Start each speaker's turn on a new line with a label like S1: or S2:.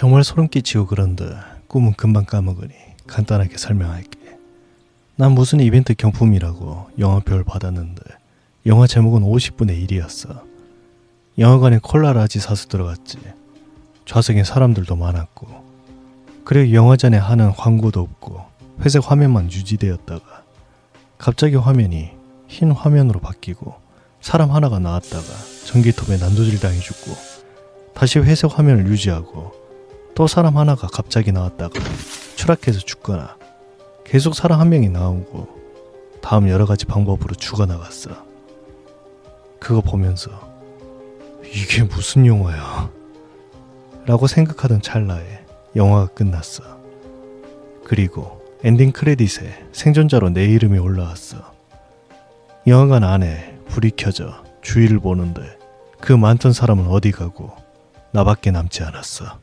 S1: 정말 소름 끼치고 그런데 꿈은 금방 까먹으니 간단하게 설명할게. 난 무슨 이벤트 경품이라고 영화표를 받았는데 영화 제목은 50분의 1이었어. 영화관에 콜라라지 사서 들어갔지. 좌석엔 사람들도 많았고 그리고 영화전에 하는 광고도 없고 회색 화면만 유지되었다가 갑자기 화면이 흰 화면으로 바뀌고 사람 하나가 나왔다가 전기톱에 난도질 당해 죽고 다시 회색 화면을 유지하고 또 사람 하나가 갑자기 나왔다가 추락해서 죽거나 계속 사람 한 명이 나오고 다음 여러 가지 방법으로 죽어나갔어. 그거 보면서 이게 무슨 영화야? 라고 생각하던 찰나에 영화가 끝났어. 그리고 엔딩 크레딧에 생존자로 내 이름이 올라왔어. 영화관 안에 불이 켜져 주위를 보는데 그 많던 사람은 어디 가고 나밖에 남지 않았어.